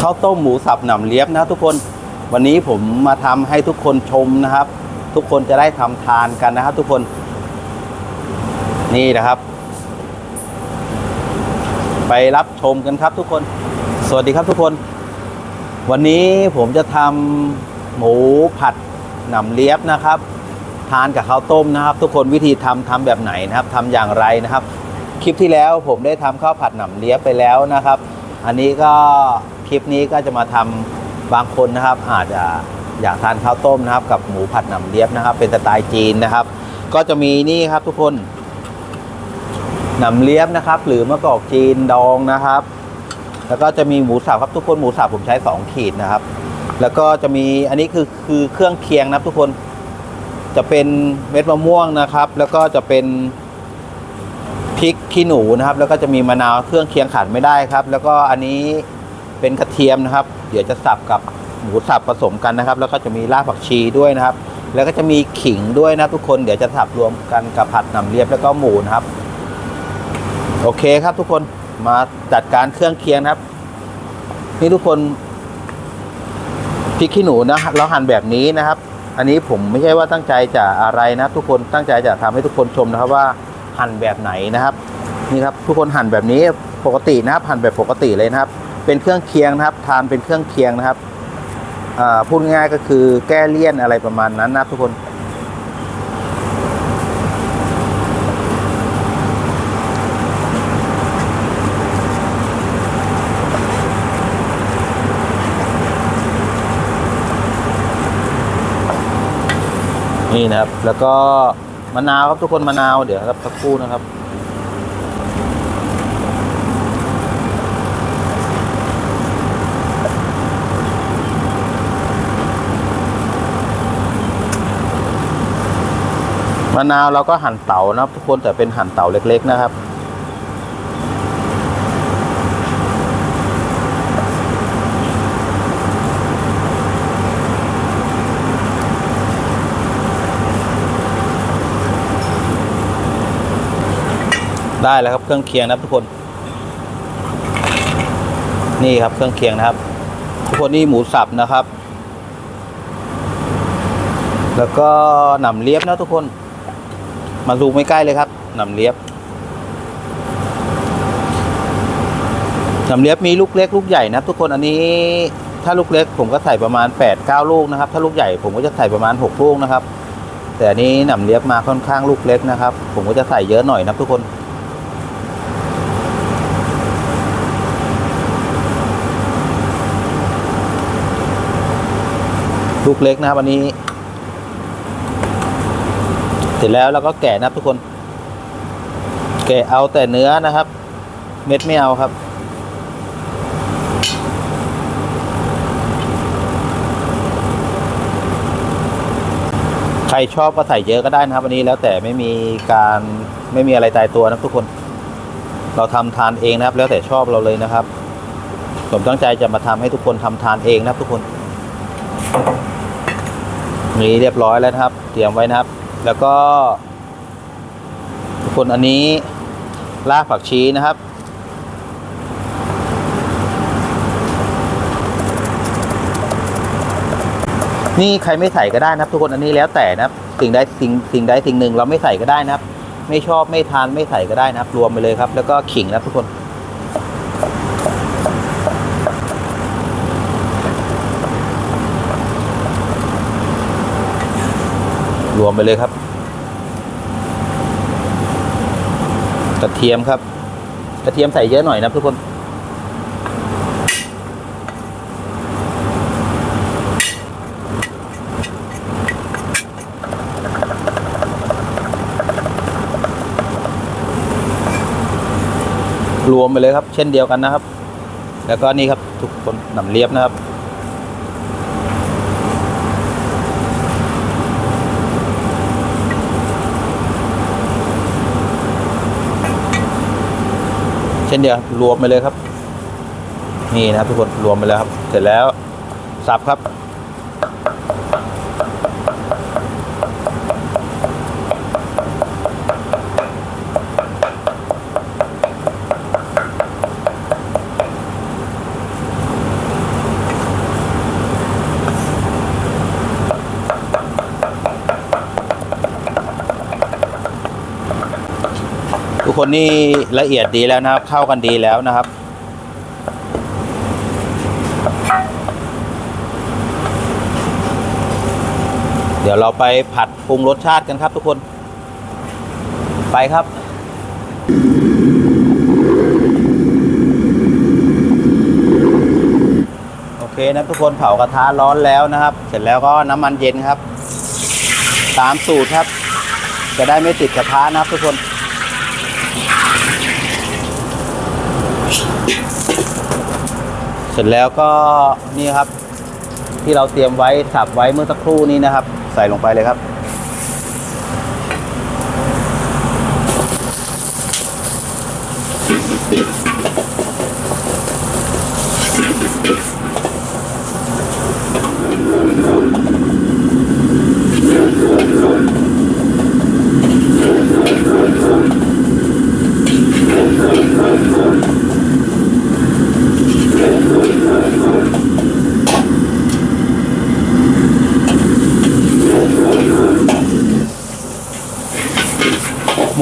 ข้าวต้มหมูสับหนำเลียบนะทุกคนวันนี้ผมมาทำให้ทุกคนชมนะครับ ทุกคนจะได้ทำทานกันนะครับ ทุกคนนี่นะครับ ไปรับชมกันครับทุกคน สวัสดีครับทุกคน วันนี้ผมจะทำหมูผัดหนำเลียบนะครับ ทานกับข้าวต้มนะครับ ทุกคนวิธีทำทำแบบไหนนะครับทำอย่างไรนะครับ คลิปที่แล้วผมได้ทำข้าวผัดหนำเลียบไปแล้วนะครับ อันนี้ก็ คลิปนี้ก็จะมาทำบางคนนะครับ อาจจะอยากทานข้าวต้มนะครับ กับหมูผัดหนำเลียบนะครับ เป็นสไตล์จีนนะครับ ก็จะมีนี่ครับทุกคนหนำเลียบนะครับ หรือมะกอกจีนดองนะครับ แล้วก็จะมีหมูสับครับทุกคนหมูสับผมใช้ 2 ขีดนะครับ แล้วก็จะมีอันนี้คือคือเครื่องเคียงนะครับทุกคนจะเป็นเม็ดมะม่วงนะครับ แล้วก็จะเป็นพริกขี้หนูนะครับ แล้วก็จะมีมะนาวเครื่องเคียงขาดไม่ได้ครับ แล้วก็อันนี้ เป็นกระเทียมนะครับ เดี๋ยวจะสับกับหมูสับผสมกันนะครับ แล้วก็จะมีรากผักชีด้วยนะครับ แล้วก็จะมีขิงด้วยนะทุกคนเดี๋ยวจะสับรวมกันกับผัดหนำเลียบแล้วก็หมูนะครับ โอเคครับทุกคนมาจัดการเครื่องเคียงครับ นี่ทุกคนพริกขี้หนูนะเราหั่นแบบนี้นะครับ อันนี้ผมไม่ใช่ว่าตั้งใจจะอะไรนะทุกคนตั้งใจจะทำให้ทุกคนชมนะครับว่าหั่นแบบไหนนะครับ นี่ครับทุกคนหั่นแบบนี้ปกตินะครับหั่นแบบปกติเลยนะครับ เป็นเครื่องเคียงนะครับทานเป็นเครื่องเคียงนะครับพูดง่ายก็คือแก้เลี่ยนอะไรประมาณนั้นนะทุกคน นี่นะครับ แล้วก็มะนาวครับทุกคนมะนาวเดี๋ยวครับสักครู่นะครับะนาวเราก็หั่นเต๋านะทุกคนแต่เป็นหั่นเต๋าเล็ก ๆ นะครับได้แล้วครับเครื่องเคียงนะครับทุกคน นี่ครับเครื่องเคียงนะครับ ทุกคนนี่หมูสับนะครับ แล้วก็หนำเลียบนะทุกคน มาดูไม่ใกล้เลยครับหนำเลียบหนำเลียบมีลูกเล็กลูกใหญ่นะทุกคนอันนี้ถ้าลูกเล็กผมก็ใส่ประมาณ8ปดเก้าลูกนะครับ ถ้าลูกใหญ่ผมก็จะใส่ประมาณ6ลูกนะครับ แต่อันนี้หนำเลียบมาค่อนข้างลูกเล็กนะครับ ผมก็จะใส่เยอะหน่อยนะทุกคนลูกเล็กนะครับอันนี้ เสร็จแล้วเราก็แกะนะทุกคน แกะเอาแต่เนื้อนะครับ เม็ดไม่เอาครับ ใครชอบก็ใส่เยอะก็ได้นะครับอันนี้แล้วแต่ไม่มีการไม่มีอะไรตายตัวนะทุกคน เราทำทานเองนะครับ แล้วแต่ชอบเราเลยนะครับ ผมตั้งใจจะมาทำให้ทุกคนทำทานเองนะครับทุกคนมีเรียบร้อยแล้วนะครับ เตรียมไว้นะครับ แล้วก็ ทุกคนอันนี้รากผักชีนะครับ นี่ใครไม่ใส่ก็ได้นะครับ ทุกคนอันนี้แล้วแต่นะครับ สิ่งใดสิ่งสิ่งใดสิ่งหนึ่งเราไม่ใส่ก็ได้นะครับ ไม่ชอบไม่ทานไม่ใส่ก็ได้นะครับ รวมไปเลยครับ แล้วก็ขิงนะทุกคน รวมไปเลยครับกระเทียมครับ กระเทียมใส่เยอะหน่อยนะทุกคนรวมไปเลยครับ เช่นเดียวกันนะครับ แล้วก็นี่ครับทุกคนหนำเลียบนะครับ เช่นเดียวรวมไปเลยครับ นี่นะครับทุกคนรวมไปแล้วครับ เสร็จแล้วสับครับ ทุกคนนี่ละเอียดดีแล้วนะครับ เข้ากันดีแล้วนะครับ เดี๋ยวเราไปผัดปรุงรสชาติกันครับทุกคน ไปครับโอเคนะทุกคนเผากระทะร้อนแล้วนะครับ เสร็จแล้วก็น้ำมันเย็นครับ ตามสูตรครับ จะได้ไม่ติดกระทะนะครับทุกคน เสร็จแล้วก็นี่ครับ ที่เราเตรียมไว้สับไว้เมื่อสักครู่นี้นะครับ ใส่ลงไปเลยครับ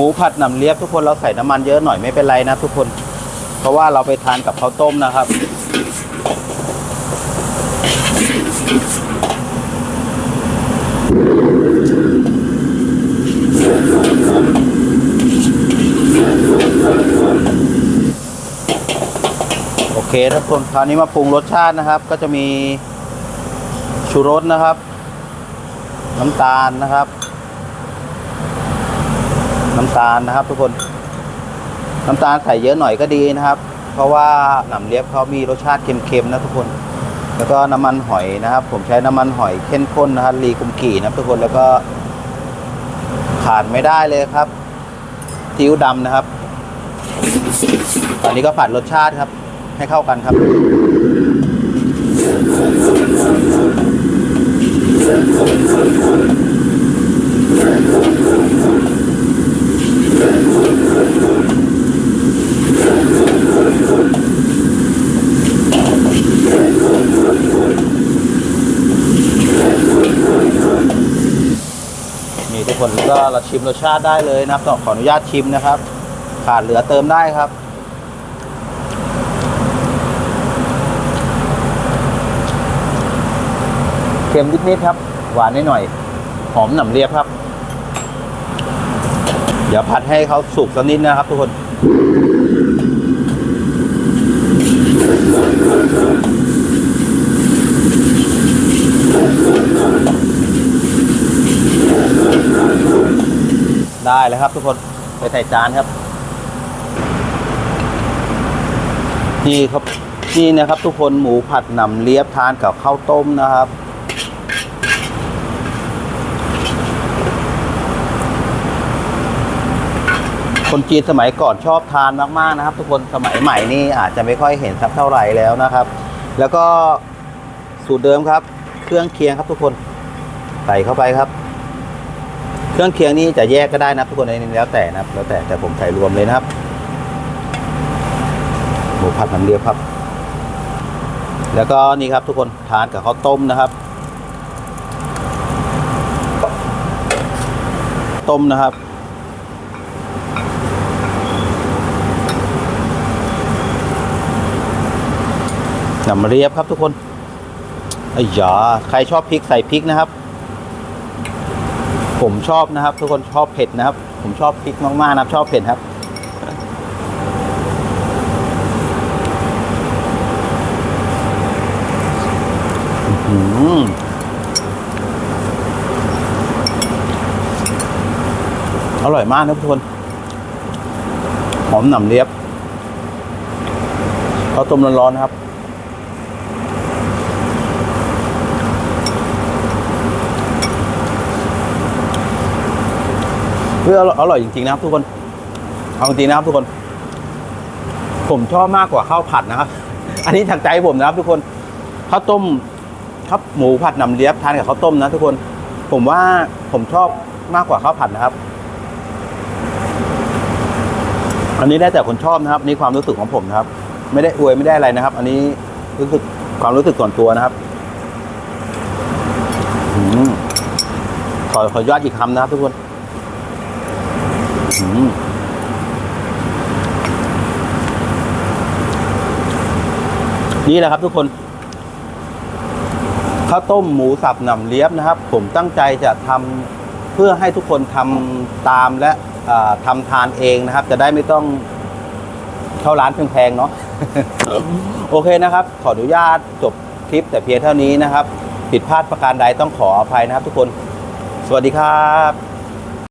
หมูผัดหนำเลียบทุกคนเราใส่น้ำมันเยอะหน่อยไม่เป็นไรนะทุกคน เพราะว่าเราไปทานกับข้าวต้มนะครับ โอเคทุกคนคราวนี้มาปรุงรสชาตินะครับ ก็จะมีชูรสนะครับ น้ำตาลนะครับ น้ำตาลนะครับ ทุกคน น้ำตาลใส่เยอะหน่อยก็ดีนะครับ เพราะว่าหนำเลียบเขามีรสชาติเค็มๆนะทุกคน แล้วก็น้ำมันหอยนะครับ ผมใช้น้ำมันหอยเข้มข้นนะครับรีกุมกี่นะทุกคนแล้วก็ขาดไม่ได้เลยครับซีอิ๊วดำนะครับ ตอนนี้ก็ผัดรสชาติครับ ให้เข้ากันครับนี่ทุ ก็เราชิมรสชาติได้เลยนะครับขออนุญาตชิมนะครับ ขาดเหลือเติมได้ครับ เค็มนิดๆครับ หวานนิดหน่อย หอมหน่ำเรียบครับ เดี๋ยวผัดให้เขาสุกสักนิดนะครับทุกคน ได้เลย ครับทุกคนไปใส่จานครับนี่ครับนี่นะครับ ทุกคนหมูผัดหนำเลียบทานกับข้าวต้มนะครับ คนจีนสมัยก่อนชอบทานมากๆนะครับ ทุกคนสมัยใหม่นี่อาจจะไม่ค่อยเห็นสักเท่าไหร่แล้วนะครับ แล้วก็สูตรเดิมครับ เครื่องเคียงครับทุกคนใส่เข้าไปครับ เครื่องเคียงนี่จะแยกก็ได้นะทุกคนในนี้แล้วแต่นะแล้วแต่แต่ผมใส่รวมเลยนะครับหมูผัดน้ำเลียบครับ แล้วก็นี่ครับทุกคนทานกับข้าวต้มนะครับ ต้มนะครับหนำเรียบครับทุกคนอ้ยาใครชอบพริกใส่พริกนะครับ ผมชอบนะครับ ทุกคนชอบเผ็ดนะครับ ผมชอบพริกมากๆนะครับ ชอบเผ็ดครับอื้อร่อยมากนะทุกคน หอมหนำเลียบข้าต้มร้อนๆนะครับ เฮ้ยอร่ออร่อยจริงๆนะครับทุกคน เอาจริงนะครับทุกคน ผมชอบมากกว่าข้าวผัดนะครับ อันนี้ทางใจผมนะครับ ทุกคนข้าวต้มครับหมูผัดหนำเลียบทานกับข้าวต้มนะทุกคน ผมว่าผมชอบมากกว่าข้าวผัดนะครับ อันนี้ได้แต่คนชอบนะครับ นี่ความรู้สึกของผมนะครับ ไม่ได้อวยไม่ได้อะไรนะครับ อันนี้รู้สึกความรู้สึกส่วนตัวนะครับอืมขอขอยอดอีกคำนะครับทุกคน นี่แหละครับทุกคนข้าวต้มหมูสับหน่ำเลียบนะครับ ผมตั้งใจจะทำเพื่อให้ทุกคนทำตามและทำทานเองนะครับ จะได้ไม่ต้องเข้าร้านแพงๆเนาะโอเคนะครับ ขออนุญาตจบคลิปแต่เพียงเท่านี้นะครับ ผิดพลาดประการใดต้องขออภัยนะครับทุกคน สวัสดีครับ